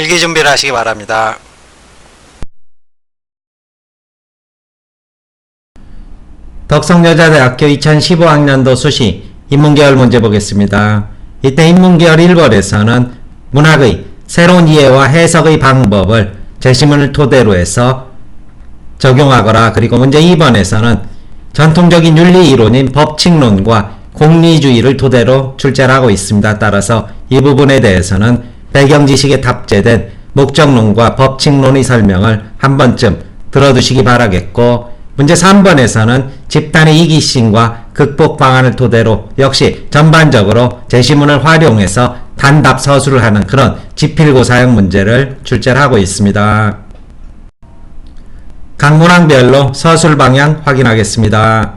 필기 준비를 하시기 바랍니다. 덕성여자대학교 2015학년도 수시 인문계열 문제 보겠습니다. 이때 인문계열 1번에서는 문학의 새로운 이해와 해석의 방법을 제시문을 토대로 해서 적용하거라. 그리고 문제 2번에서는 전통적인 윤리 이론인 법칙론과 공리주의를 토대로 출제를 하고 있습니다. 따라서 이 부분에 대해서는 배경 지식에 탑재된 목적론과 법칙론의 설명을 한 번쯤 들어두시기 바라겠고 문제 3번에서는 집단의 이기심과 극복 방안을 토대로 역시 전반적으로 제시문을 활용해서 단답 서술을 하는 그런 지필고사형 문제를 출제를 하고 있습니다. 각 문항별로 서술 방향 확인하겠습니다.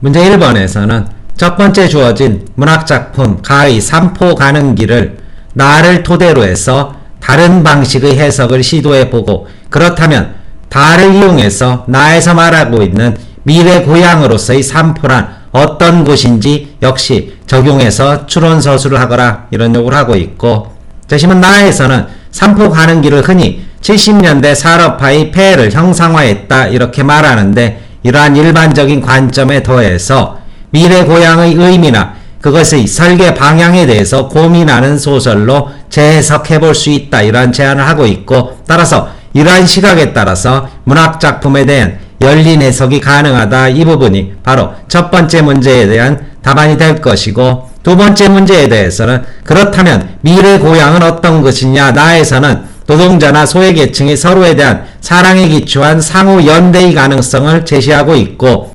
문제 1번에서는 첫 번째 주어진 문학작품 가의 삼포 가는 길을 나를 토대로 해서 다른 방식의 해석을 시도해보고 그렇다면 다를 이용해서 나에서 말하고 있는 미래 고향으로서의 삼포란 어떤 곳인지 역시 적용해서 추론 서술을 하거라 이런 요구를 하고 있고 제시문 나에서는 삼포 가는 길을 흔히 70년대 산업화의 폐해를 형상화했다 이렇게 말하는데 이러한 일반적인 관점에 더해서 미래 고향의 의미나 그것의 설계 방향에 대해서 고민하는 소설로 재해석해 볼 수 있다 이러한 제안을 하고 있고 따라서 이러한 시각에 따라서 문학 작품에 대한 열린 해석이 가능하다 이 부분이 바로 첫 번째 문제에 대한 답안이 될 것이고 두 번째 문제에 대해서는 그렇다면 미래 고향은 어떤 것이냐 나에서는 노동자나 소외계층이 서로에 대한 사랑에 기초한 상호 연대의 가능성을 제시하고 있고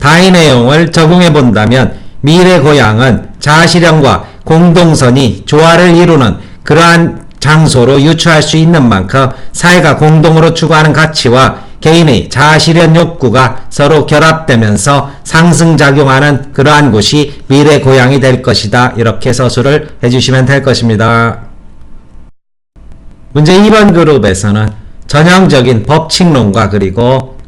다의 내용을 적용해 본다면 미래 고향은 자아실현과 공동선이 조화를 이루는 그러한 장소로 유추할 수 있는 만큼 사회가 공동으로 추구하는 가치와 개인의 자아실현 욕구가 서로 결합되면서 상승작용하는 그러한 곳이 미래 고향이 될 것이다. 이렇게 서술을 해주시면 될 것입니다. 문제 2번 그룹에서는 전형적인 법칙론과 그리고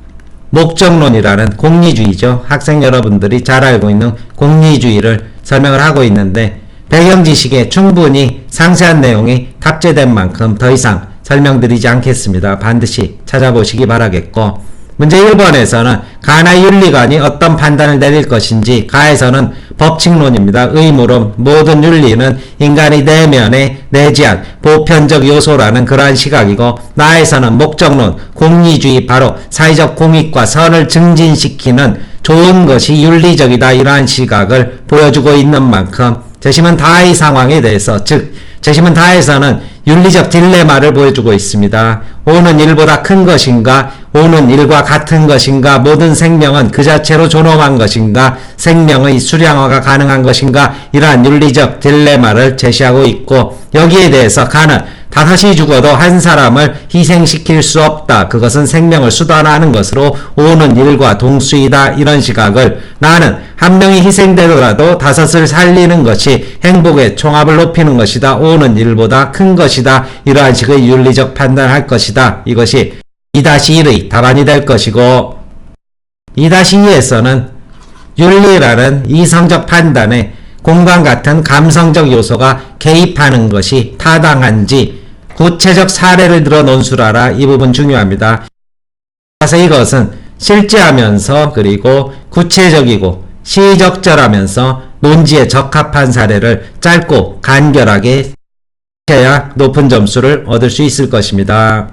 목적론이라는 공리주의죠. 학생 여러분들이 잘 알고 있는 공리주의를 설명을 하고 있는데 배경 지식에 충분히 상세한 내용이 탑재된 만큼 더 이상 설명드리지 않겠습니다. 반드시 찾아보시기 바라겠고 문제 1번에서는 가나의 윤리관이 어떤 판단을 내릴 것인지 가에서는 법칙론입니다. 의무론 모든 윤리는 인간의 내면에 내지한 보편적 요소라는 그러한 시각이고 나에서는 목적론 공리주의 바로 사회적 공익과 선을 증진시키는 좋은 것이 윤리적이다 이러한 시각을 보여주고 있는 만큼 재심은 다의 상황에 대해서 즉 재심은 다에서는 윤리적 딜레마를 보여주고 있습니다. 오는 일보다 큰 것인가 오는 일과 같은 것인가 모든 생명은 그 자체로 존엄한 것인가 생명의 수량화가 가능한 것인가 이러한 윤리적 딜레마를 제시하고 있고 여기에 대해서 가는 다섯이 죽어도 한 사람을 희생시킬 수 없다. 그것은 생명을 수단화하는 것으로 오는 일과 동수이다. 이런 시각을 나는 한 명이 희생되더라도 다섯을 살리는 것이 행복의 총합을 높이는 것이다. 오는 일보다 큰 것이다. 이러한 식의 윤리적 판단할 것이다. 이것이 2-1의 답안이 될 것이고 2-2에서는 윤리라는 이성적 판단에 공간 같은 감성적 요소가 개입하는 것이 타당한지 구체적 사례를 들어 논술하라 이 부분 중요합니다. 따라서 이것은 실제하면서 그리고 구체적이고 시적절하면서 논지에 적합한 사례를 짧고 간결하게 해야 높은 점수를 얻을 수 있을 것입니다.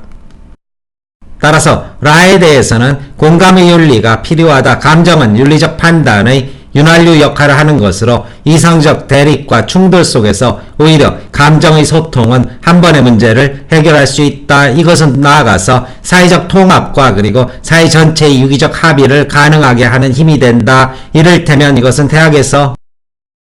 따라서 라에 대해서는 공감의 윤리가 필요하다. 감정은 윤리적 판단의 윤활유 역할을 하는 것으로 이성적 대립과 충돌 속에서 오히려 감정의 소통은 한 번의 문제를 해결할 수 있다. 이것은 나아가서 사회적 통합과 그리고 사회 전체의 유기적 합의를 가능하게 하는 힘이 된다. 이를테면 이것은 대학에서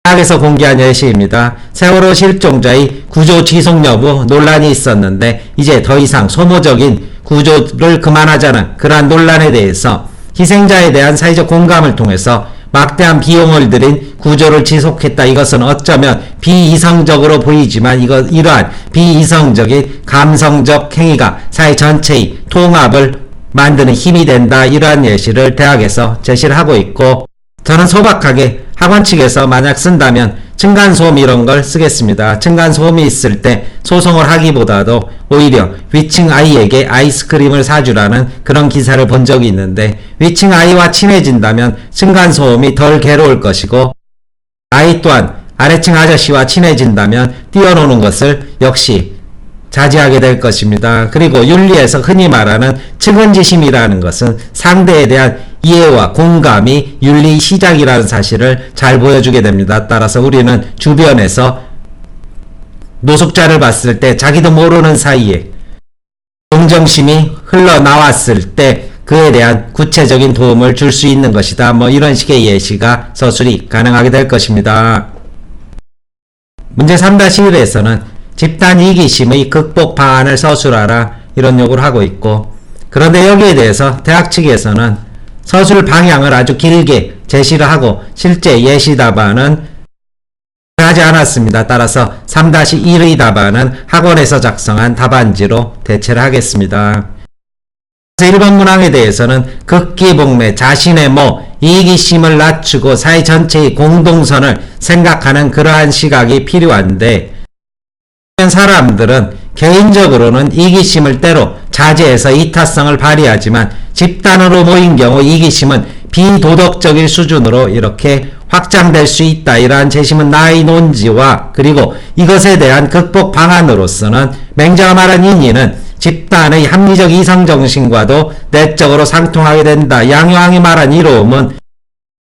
대학에서 공개한 예시입니다. 세월호 실종자의 구조 지속 여부 논란이 있었는데 이제 더 이상 소모적인 구조를 그만하자는 그러한 논란에 대해서 희생자에 대한 사회적 공감을 통해서 막대한 비용을 들인 구조를 지속했다. 이것은 어쩌면 비이성적으로 보이지만 이거 이러한 비이성적인 감성적 행위가 사회 전체의 통합을 만드는 힘이 된다. 이러한 예시를 대학에서 제시를 하고 있고 저는 소박하게 학원 측에서 만약 쓴다면 층간소음 이런 걸 쓰겠습니다. 층간소음이 있을 때 소송을 하기보다도 오히려 위층 아이에게 아이스크림을 사주라는 그런 기사를 본 적이 있는데 위층 아이와 친해진다면 층간소음이 덜 괴로울 것이고 아이 또한 아래층 아저씨와 친해진다면 뛰어노는 것을 역시 자제하게 될 것입니다. 그리고 윤리에서 흔히 말하는 측은지심이라는 것은 상대에 대한 이해와 공감이 윤리 시작이라는 사실을 잘 보여주게 됩니다. 따라서 우리는 주변에서 노숙자를 봤을 때 자기도 모르는 사이에 동정심이 흘러나왔을 때 그에 대한 구체적인 도움을 줄 수 있는 것이다. 뭐 이런 식의 예시가 서술이 가능하게 될 것입니다. 문제 3-1에서는 집단 이기심의 극복 방안을 서술하라 이런 요구를 하고 있고 그런데 여기에 대해서 대학 측에서는 서술 방향을 아주 길게 제시를 하고 실제 예시 답안은 하지 않았습니다. 따라서 3-1의 답안은 학원에서 작성한 답안지로 대체를 하겠습니다. 1번 문항에 대해서는 극기복매 자신의 뭐 이기심을 낮추고 사회 전체의 공동선을 생각하는 그러한 시각이 필요한데 사람들은 개인적으로는 이기심을 때로 자제해서 이타성을 발휘하지만 집단으로 모인 경우 이기심은 비도덕적인 수준으로 이렇게 확장될 수 있다. 이러한 재심은 나의 논지와 그리고 이것에 대한 극복 방안으로서는 맹자가 말한 인의는 집단의 합리적 이성정신과도 내적으로 상통하게 된다. 양요항이 말한 이로움은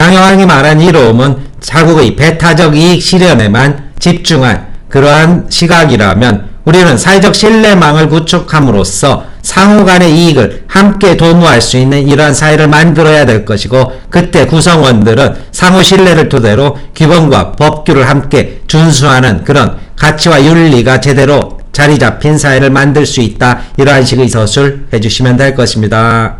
양요항이 말한 이로움은 자국의 배타적 이익 실현에만 집중한 그러한 시각이라면 우리는 사회적 신뢰망을 구축함으로써 상호 간의 이익을 함께 도모할 수 있는 이러한 사회를 만들어야 될 것이고 그때 구성원들은 상호 신뢰를 토대로 규범과 법규를 함께 준수하는 그런 가치와 윤리가 제대로 자리 잡힌 사회를 만들 수 있다. 이러한 식의 서술 해주시면 될 것입니다.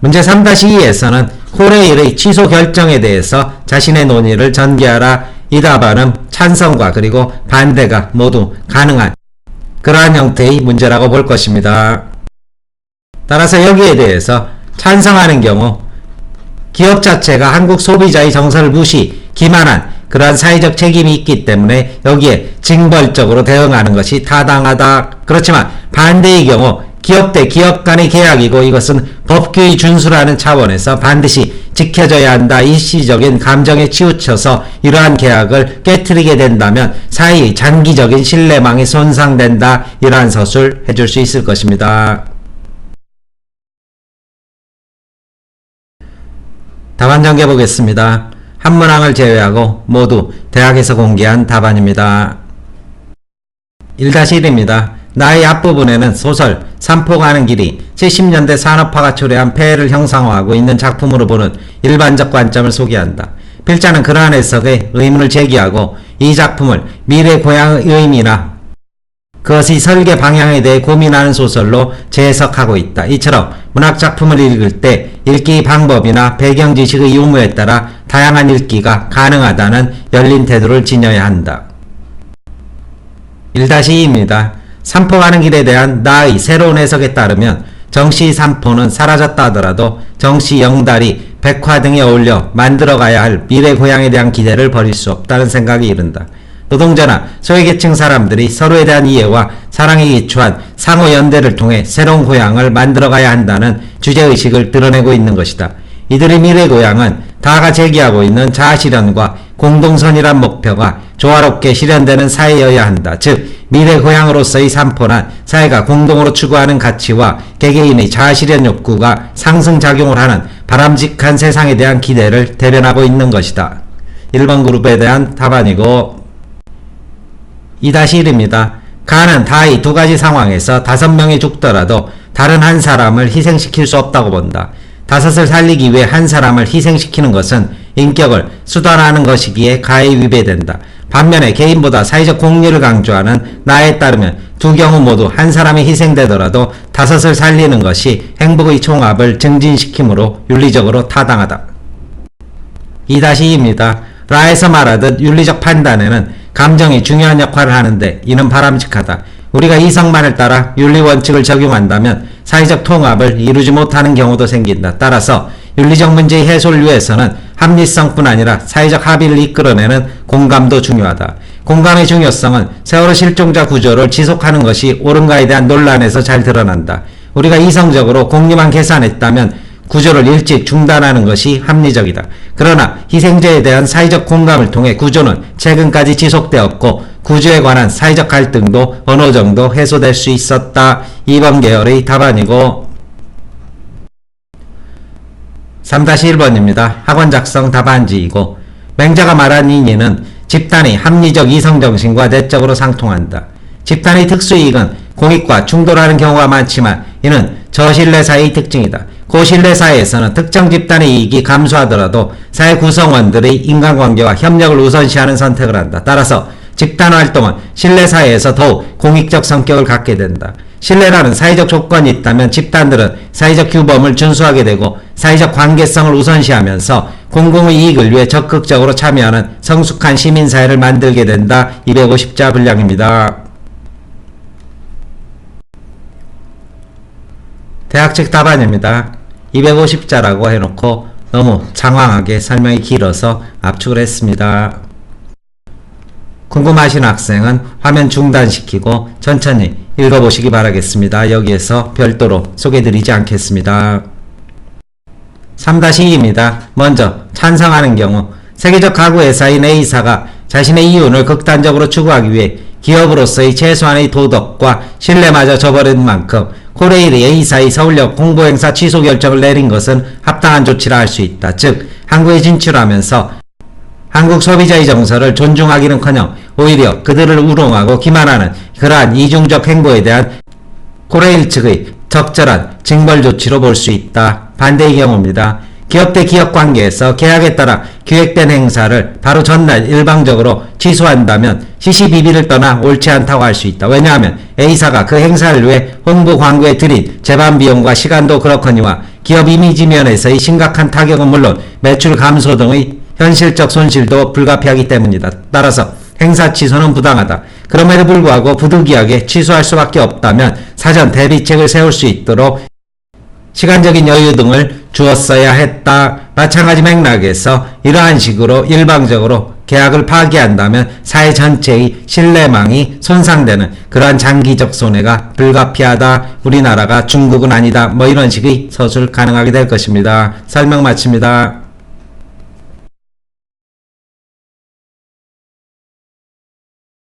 문제 3-2에서는 코레일의 취소 결정에 대해서 자신의 논의를 전개하라 이 답안은 찬성과 그리고 반대가 모두 가능한 그러한 형태의 문제라고 볼 것입니다. 따라서 여기에 대해서 찬성하는 경우 기업 자체가 한국 소비자의 정서를 무시, 기만한 그러한 사회적 책임이 있기 때문에 여기에 징벌적으로 대응하는 것이 타당하다. 그렇지만 반대의 경우 기업 대 기업 간의 계약이고 이것은 법규의 준수라는 차원에서 반드시 지켜져야 한다. 일시적인 감정에 치우쳐서 이러한 계약을 깨뜨리게 된다면 사회의 장기적인 신뢰망이 손상된다. 이러한 서술 해줄 수 있을 것입니다. 답안 전개 보겠습니다. 한 문항을 제외하고 모두 대학에서 공개한 답안입니다. 1-1입니다. 나의 앞부분에는 소설 삼포 가는 길이 70년대 산업화가 초래한 폐해를 형상화하고 있는 작품으로 보는 일반적 관점을 소개한다. 필자는 그러한 해석에 의문을 제기하고 이 작품을 미래 고향의 의미나 그것의 설계 방향에 대해 고민하는 소설로 재해석하고 있다. 이처럼 문학작품을 읽을 때 읽기 방법이나 배경 지식의 유무에 따라 다양한 읽기가 가능하다는 열린 태도를 지녀야 한다. 1-2입니다. 삼포가는 길에 대한 나의 새로운 해석에 따르면 정시 삼포는 사라졌다 하더라도 정시 영달이 백화 등에 어울려 만들어가야 할 미래 고향에 대한 기대를 버릴 수 없다는 생각이 이른다. 노동자나 소외계층 사람들이 서로에 대한 이해와 사랑에 기초한 상호 연대를 통해 새로운 고향을 만들어가야 한다는 주제의식을 드러내고 있는 것이다. 이들의 미래 고향은 다가 제기하고 있는 자아실현과 공동선이란 목표가 조화롭게 실현되는 사회여야 한다. 즉 미래 고향으로서의 삼포란 사회가 공동으로 추구하는 가치와 개개인의 자아실현 욕구가 상승작용을 하는 바람직한 세상에 대한 기대를 대변하고 있는 것이다. 1번 그룹에 대한 답안이고 2-1입니다. 가는 다이 두 가지 상황에서 다섯 명이 죽더라도 다른 한 사람을 희생시킬 수 없다고 본다. 다섯을 살리기 위해 한 사람을 희생시키는 것은 인격을 수단하는 것이기에 가히 위배된다. 반면에 개인보다 사회적 공리를 강조하는 나에 따르면 두 경우 모두 한 사람이 희생되더라도 다섯을 살리는 것이 행복의 총합을 증진시키므로 윤리적으로 타당하다. 2-2입니다. 라에서 말하듯 윤리적 판단에는 감정이 중요한 역할을 하는데 이는 바람직하다. 우리가 이성만을 따라 윤리 원칙을 적용한다면 사회적 통합을 이루지 못하는 경우도 생긴다. 따라서 윤리적 문제의 해소를 위해서는 합리성뿐 아니라 사회적 합의를 이끌어내는 공감도 중요하다. 공감의 중요성은 세월호 실종자 구조를 지속하는 것이 옳은가에 대한 논란에서 잘 드러난다. 우리가 이성적으로 공리만 계산했다면 구조를 일찍 중단하는 것이 합리적이다. 그러나 희생자에 대한 사회적 공감을 통해 구조는 최근까지 지속되었고 구조에 관한 사회적 갈등도 어느 정도 해소될 수 있었다. 2번 계열의 답안이고 3-1번입니다. 학원 작성 답안지이고 맹자가 말한 인의는 집단의 합리적 이성정신과 내적으로 상통한다. 집단의 특수이익은 공익과 충돌하는 경우가 많지만 이는 저신뢰사의 특징이다. 고신뢰사회에서는 특정 집단의 이익이 감소하더라도 사회 구성원들의 인간관계와 협력을 우선시하는 선택을 한다. 따라서 집단 활동은 신뢰사회에서 더욱 공익적 성격을 갖게 된다. 신뢰라는 사회적 조건이 있다면 집단들은 사회적 규범을 준수하게 되고 사회적 관계성을 우선시하면서 공공의 이익을 위해 적극적으로 참여하는 성숙한 시민사회를 만들게 된다. 250자 분량입니다. 대학 측 답안입니다. 250자라고 해놓고 너무 장황하게 설명이 길어서 압축을 했습니다. 궁금하신 학생은 화면 중단시키고 천천히 읽어보시기 바라겠습니다. 여기에서 별도로 소개드리지 않겠습니다. 3-2입니다. 먼저 찬성하는 경우 세계적 가구 회사인 A사가 자신의 이윤을 극단적으로 추구하기 위해 기업으로서의 최소한의 도덕과 신뢰마저 저버린 만큼 코레일이 A사의 서울역 공보행사 취소 결정을 내린 것은 합당한 조치라 할 수 있다. 즉 한국에 진출하면서 한국 소비자의 정서를 존중하기는커녕 오히려 그들을 우롱하고 기만하는 그러한 이중적 행보에 대한 코레일 측의 적절한 징벌 조치로 볼 수 있다. 반대의 경우입니다. 기업 대 기업 관계에서 계약에 따라 기획된 행사를 바로 전날 일방적으로 취소한다면 시시비비를 떠나 옳지 않다고 할 수 있다. 왜냐하면 A사가 그 행사를 위해 홍보 광고에 들인 재반 비용과 시간도 그렇거니와 기업 이미지 면에서의 심각한 타격은 물론 매출 감소 등의 현실적 손실도 불가피하기 때문이다. 따라서 행사 취소는 부당하다. 그럼에도 불구하고 부득이하게 취소할 수밖에 없다면 사전 대비책을 세울 수 있도록 시간적인 여유 등을 주었어야 했다. 마찬가지 맥락에서 이러한 식으로 일방적으로 계약을 파기한다면 사회 전체의 신뢰망이 손상되는 그러한 장기적 손해가 불가피하다. 우리나라가 중국은 아니다. 뭐 이런 식의 서술 가능하게 될 것입니다. 설명 마칩니다.